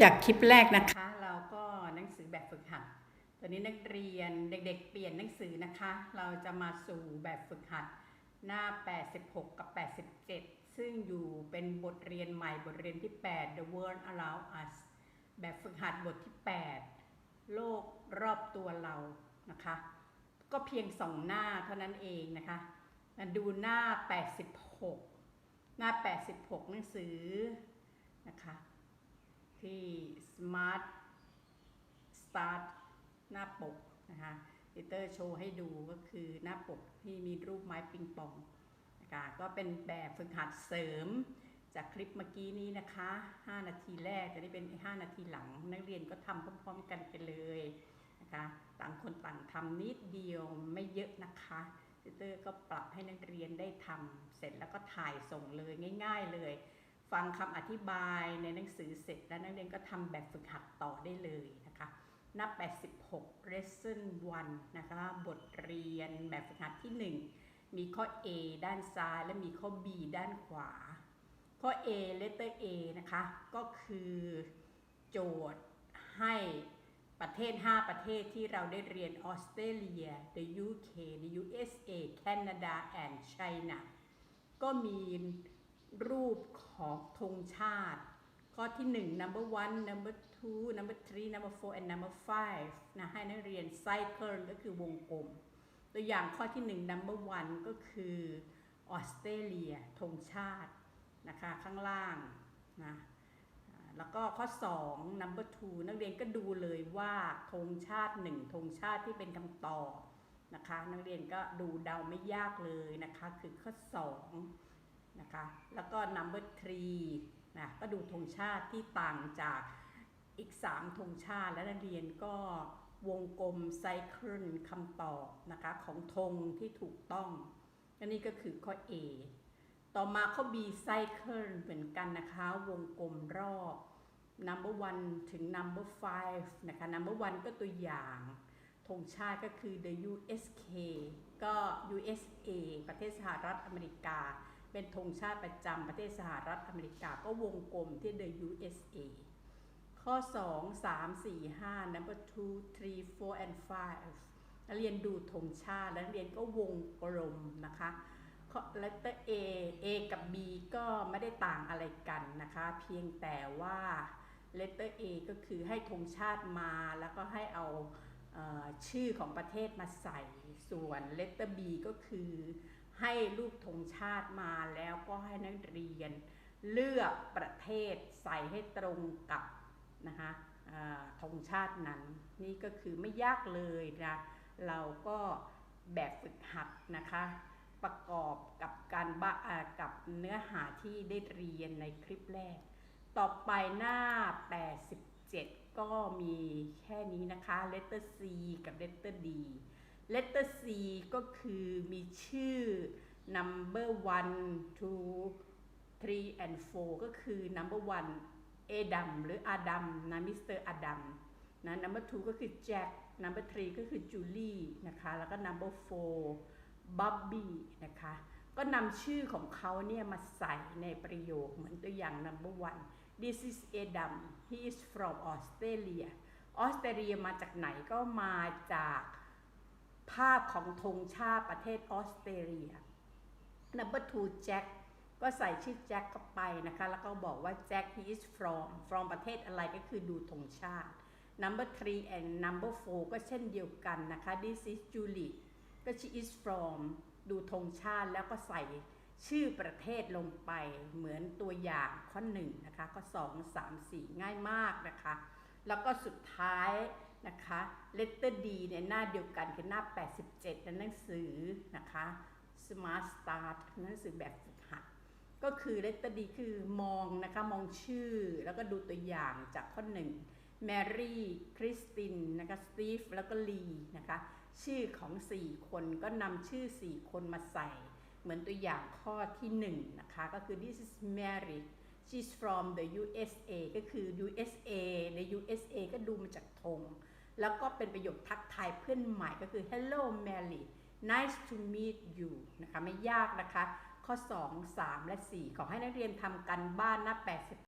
จากคลิปแรกนะคะ เราก็หนังสือแบบฝึกหัด ตอนนี้นักเรียนเด็กๆ เปลี่ยนหนังสือนะคะ เราจะมาสู่แบบฝึกหัด หน้า 86 กับ 87 ซึ่งอยู่เป็นบทเรียนใหม่บทเรียนที่ 8 The World Around Us แบบฝึกหัดบทที่ 8 โลกรอบตัวเรานะคะ ก็เพียงสองหน้าเท่านั้นเองนะคะมาดูหน้า 86 หน้า 86 หนังสือนะคะ ที่ Smart Start หน้าปกนะคะดิเตอร์โชว์ให้ดูก็คือหน้าปกที่มีรูปไม้ปิงปองนะคะก็เป็นแบบฝึกหัดเสริมจากคลิปเมื่อกี้นี้นะคะ 5 นาทีแรกจะได้เป็น 5 นาทีหลัง นักเรียนก็ทำพร้อมๆกันไปเลยนะคะต่างคนต่างทำนิดเดียวไม่เยอะนะคะดิเตอร์ก็ปรับให้นักเรียนได้ทำเสร็จแล้วก็ถ่ายส่งเลยง่าย ๆเลย ฟังคำอธิบายในหนังสือเสร็จแล้วนักเรียนก็ทำแบบฝึกหัดต่อได้เลยนะคะหน้า 86 lesson 1 นะคะ บทเรียนแบบฝึกหัดที่ 1 มีข้อ A ด้านซ้ายและมีข้อ B ด้านขวา ข้อ A letter A นะคะ ก็คือโจทย์ให้ประเทศ 5 ประเทศที่เราได้เรียนออสเตรเลีย the UK the USA Canada and China ก็มี รูปของธงชาติ ข้อที่ 1 number one number two number three number four and number five นะให้นักเรียน cycle ก็คือวงกลม ตัวอย่างข้อที่ 1 number one ก็คือออสเตรเลียธงชาตินะคะข้างล่างนะแล้วก็ข้อ 2 number two นักเรียนก็ดูเลยว่าธงชาติ 1ธงชาติที่เป็นคำตอบนะคะ นักเรียนก็ดูเดาไม่ยากเลยนะคะ คือข้อ 2 นะคะแล้วก็ number three นะก็ดูธงชาติที่ต่างจากอีก 3ธงชาติและนักเรียนก็วงกลมไซเคิลคำตอบนะคะของธงที่ถูกต้องอันนี้ก็คือข้อ A ต่อมาข้อ B ไซเคิลเหมือนกันนะคะ วงกลมรอบ number one ถึง number five นะคะ number one ก็ตัวอย่างธงชาติก็คือ the USK ก็ USA ประเทศสหรัฐอเมริกา เป็นธงชาติประจำประเทศสหรัฐอเมริกาก็วงกลมที่ the USA ข้อ 2 3 4 5 number 2 3 4 and 5นักเรียนดูธงชาติแล้วนักเรียนก็วงกลมนะคะข้อ letter A A กับ B ก็ไม่ได้ต่างอะไรกันนะคะ เพียงแต่ว่า letter A ก็คือให้ธงชาติมาแล้วก็ให้เอาเอ่อชื่อของประเทศมาใส่ ส่วน letter B ก็คือ ให้รูปธงชาติมาแล้วก็ให้นักเรียนเลือกประเทศใส่ให้ตรงกับนะคะธงชาตินั้น นี่ก็คือไม่ยากเลยนะเราก็แบบฝึกหัดนะคะ ประกอบกับการบกับเนื้อหาที่ได้เรียนในคลิปแรก ต่อไปหน้า 87 ก็มีแค่นี้นะคะ letter C กับ letter D letter C ก็คือมีชื่อ number 1 2 3 and 4ก็คือ number 1เอดัมหรืออาดัมนะมิสเตอร์อาดัมนะ number 2ก็คือแจ็ค number 3ก็คือจูลี่นะคะ แล้วก็ number 4บ๊อบบี้นะคะ ก็นำชื่อของเขาเนี่ยมาใส่ในประโยคเหมือนตัวอย่าง number one this is Adam he is from Australia ออสเตรเลียมาจากไหนก็มาจาก ภาพของธงชาติประเทศออสเตรเลีย number two Jack ก็ใส่ชื่อแจ็คเข้าไปนะคะ แล้วก็บอกว่าแจ็ค he is from from ประเทศอะไรก็คือดูธงชาติ number three and number four ก็เช่นเดียวกันนะคะ this is Julie ก็ she is from ดูธงชาติแล้วก็ใส่ชื่อประเทศลงไปเหมือนตัวอย่างข้อหนึ่งนะคะข้อ2 3 4ง่ายมากนะคะ แล้วก็สุดท้ายนะคะ letter D เนี่ยหน้าเดียวกันคือหน้า 87ในหนังสือนะคะ Smart Start หนังสือแบบฝึกหัด ก็คือ letter D คือมองนะคะ มองชื่อแล้วก็ดูตัวอย่างจากข้อหนึ่งแมรี่คริสตินนะคะสตีฟแล้วก็ลีนะคะ ชื่อของ 4 คนก็นำชื่อ 4 คนมาใส่ เหมือนตัวอย่างข้อที่ 1 นะคะ ก็คือ this is Mary she's from the USA ก็คือ USA ใน USA ก็ดูมาจากธง แล้วก็เป็นประโยคทักทายเพื่อนใหม่ก็คือ hello Mary nice to meet you นะคะไม่ยากนะคะ ข้อ 2 3 และ 4 ขอให้นักเรียนทำกันบ้านหน้า 80